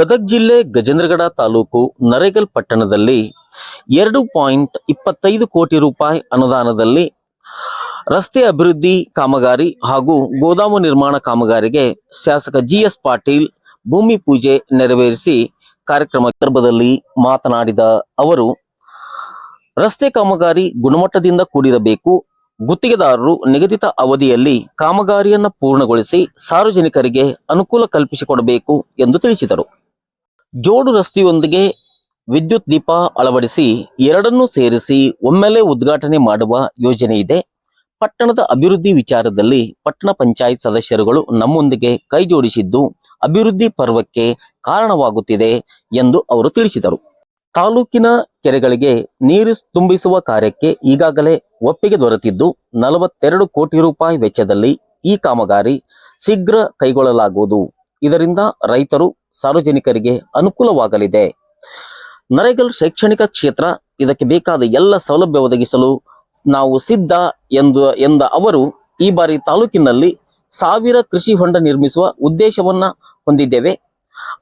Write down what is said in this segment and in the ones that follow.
ಗದಗ ಜಿಲ್ಲೆ ಗಜೇಂದ್ರಗಡ ತಾಲೂಕು ನರೇಗಲ್ ಪಟ್ಟಣದಲ್ಲಿ ಎರಡು ಪಾಯಿಂಟ್ ಇಪ್ಪತ್ತೈದು ಕೋಟಿ ರೂಪಾಯಿ ಅನುದಾನದಲ್ಲಿ ರಸ್ತೆ ಅಭಿವೃದ್ಧಿ ಕಾಮಗಾರಿ ಹಾಗೂ ಗೋದಾಮು ನಿರ್ಮಾಣ ಕಾಮಗಾರಿಗೆ ಶಾಸಕ ಜಿ ಎಸ್ ಪಾಟೀಲ್ ಭೂಮಿ ಪೂಜೆ ನೆರವೇರಿಸಿ ಕಾರ್ಯಕ್ರಮ ಸಂದರ್ಭದಲ್ಲಿ ಮಾತನಾಡಿದ ಅವರು, ರಸ್ತೆ ಕಾಮಗಾರಿ ಗುಣಮಟ್ಟದಿಂದ ಕೂಡಿರಬೇಕು. ಗುತ್ತಿಗೆದಾರರು ನಿಗದಿತ ಅವಧಿಯಲ್ಲಿ ಕಾಮಗಾರಿಯನ್ನು ಪೂರ್ಣಗೊಳಿಸಿ ಸಾರ್ವಜನಿಕರಿಗೆ ಅನುಕೂಲ ಕಲ್ಪಿಸಿಕೊಡಬೇಕು ಎಂದು ತಿಳಿಸಿದರು. ಜೋಡು ರಸ್ತೆಯೊಂದಿಗೆ ವಿದ್ಯುತ್ ದೀಪ ಅಳವಡಿಸಿ ಎರಡನ್ನೂ ಸೇರಿಸಿ ಒಮ್ಮೆಲೆ ಉದ್ಘಾಟನೆ ಮಾಡುವ ಯೋಜನೆ ಇದೆ. ಪಟ್ಟಣದ ಅಭಿವೃದ್ಧಿ ವಿಚಾರದಲ್ಲಿ ಪಟ್ಟಣ ಪಂಚಾಯತ್ ಸದಸ್ಯರುಗಳು ನಮ್ಮೊಂದಿಗೆ ಕೈಜೋಡಿಸಿದ್ದು ಅಭಿವೃದ್ಧಿ ಪರ್ವಕ್ಕೆ ಕಾರಣವಾಗುತ್ತಿದೆ ಎಂದು ಅವರು ತಿಳಿಸಿದರು. ತಾಲೂಕಿನ ಕೆರೆಗಳಿಗೆ ನೀರು ತುಂಬಿಸುವ ಕಾರ್ಯಕ್ಕೆ ಈಗಾಗಲೇ ಒಪ್ಪಿಗೆ ದೊರೆತಿದ್ದು ನಲವತ್ತೆರಡು ಕೋಟಿ ರೂಪಾಯಿ ವೆಚ್ಚದಲ್ಲಿ ಈ ಕಾಮಗಾರಿ ಶೀಘ್ರ ಕೈಗೊಳ್ಳಲಾಗುವುದು. ಇದರಿಂದ ರೈತರು ಸಾರ್ವಜನಿಕರಿಗೆ ಅನುಕೂಲವಾಗಲಿದೆ. ನರೇಗಲ್ ಶೈಕ್ಷಣಿಕ ಕ್ಷೇತ್ರ ಇದಕ್ಕೆ ಬೇಕಾದ ಎಲ್ಲ ಸೌಲಭ್ಯ ಒದಗಿಸಲು ನಾವು ಸಿದ್ಧ ಎಂದು, ಎಂದ ಅವರು, ಈ ಬಾರಿ ತಾಲೂಕಿನಲ್ಲಿ ಸಾವಿರ ಕೃಷಿ ಹೊಂಡ ನಿರ್ಮಿಸುವ ಉದ್ದೇಶವನ್ನ ಹೊಂದಿದ್ದೇವೆ.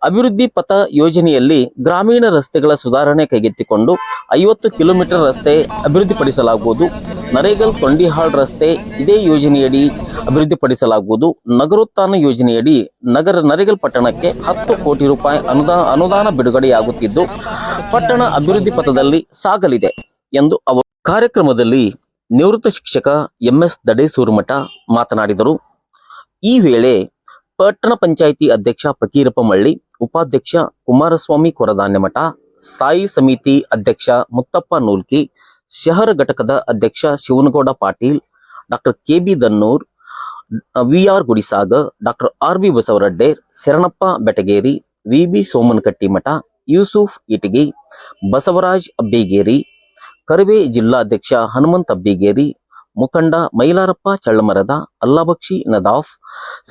ಅಭಿವೃದ್ಧಿ ಪಥ ಯೋಜನೆಯಲ್ಲಿ ಗ್ರಾಮೀಣ ರಸ್ತೆಗಳ ಸುಧಾರಣೆ ಕೈಗೆತ್ತಿಕೊಂಡು ಐವತ್ತು ಕಿಲೋಮೀಟರ್ ರಸ್ತೆ ಅಭಿವೃದ್ಧಿಪಡಿಸಲಾಗುವುದು. ನರೇಗಲ್ ತೊಂಡಿಹಾಳ್ ರಸ್ತೆ ಇದೇ ಯೋಜನೆಯಡಿ ಅಭಿವೃದ್ಧಿಪಡಿಸಲಾಗುವುದು. ನಗರೋತ್ಥಾನ ಯೋಜನೆಯಡಿ ನಗರ ನರೇಗಲ್ ಪಟ್ಟಣಕ್ಕೆ ಹತ್ತು ಕೋಟಿ ರೂಪಾಯಿ ಅನುದಾನ ಅನುದಾನ ಬಿಡುಗಡೆಯಾಗುತ್ತಿದ್ದು, ಪಟ್ಟಣ ಅಭಿವೃದ್ಧಿ ಪಥದಲ್ಲಿ ಸಾಗಲಿದೆ ಎಂದು ಅವರು ಕಾರ್ಯಕ್ರಮದಲ್ಲಿ ನಿವೃತ್ತ ಶಿಕ್ಷಕ ಎಂಎಸ್ ದಡೇಸೂರುಮಠ ಮಾತನಾಡಿದರು. ಈ ವೇಳೆ ಪಟ್ಟಣ ಪಂಚಾಯಿತಿ ಅಧ್ಯಕ್ಷ ಫಕೀರಪ್ಪ ಮಳ್ಳಿ ಉಪಾಧ್ಯಕ್ಷ ಕುಮಾರಸ್ವಾಮಿ ಕೊರದಾನ್ಯಮಠ ಸ್ಥಾಯಿ ಸಮಿತಿ ಅಧ್ಯಕ್ಷ ಮುತ್ತಪ್ಪ ನೂಲ್ಕಿ, ಶಹರ ಘಟಕದ ಅಧ್ಯಕ್ಷ Shivanagouda Patil, doctor K B Dannur, V R Gudisaga, doctor R B Basavaraddera Sharanappa Betageri, V B Somanakattimath Yusuf Itagi, Basavaraj Abbigeri, Karave ಜಿಲ್ಲಾಧ್ಯಕ್ಷ ಹನುಮಂತ್ ಅಬ್ಬಿಗೇರಿ, ಮುಖಂಡ ಮೈಲಾರಪ್ಪ ಚಳ್ಳಮರದ, ಅಲ್ಲಾಬಕ್ಷಿ ನದಾಫ್,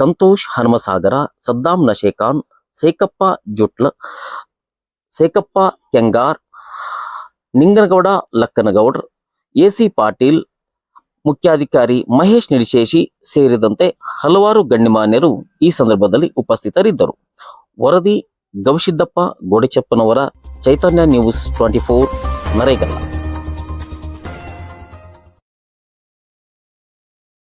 ಸಂತೋಷ್ ಹನುಮಸಾಗರ ಸದ್ದಾಂ ನಶೇಖಾನ್ ಸೇಕಪ್ಪ ಜುಟ್ಲ, ಸೇಕಪ್ಪ ಕೆಂಗಾರ್, ನಿಂಗನಗೌಡ ಲಕ್ಕನಗೌಡ್ರ ಎಸಿ ಪಾಟೀಲ್, ಮುಖ್ಯಾಧಿಕಾರಿ ಮಹೇಶ್ ನಿಡಿಶೇಷಿ ಸೇರಿದಂತೆ ಹಲವಾರು ಗಣ್ಯಮಾನ್ಯರು ಈ ಸಂದರ್ಭದಲ್ಲಿ ಉಪಸ್ಥಿತರಿದ್ದರು. ವರದಿ Gavisiddappa Godechappanavar, Chaitanya news twenty four, Naregal.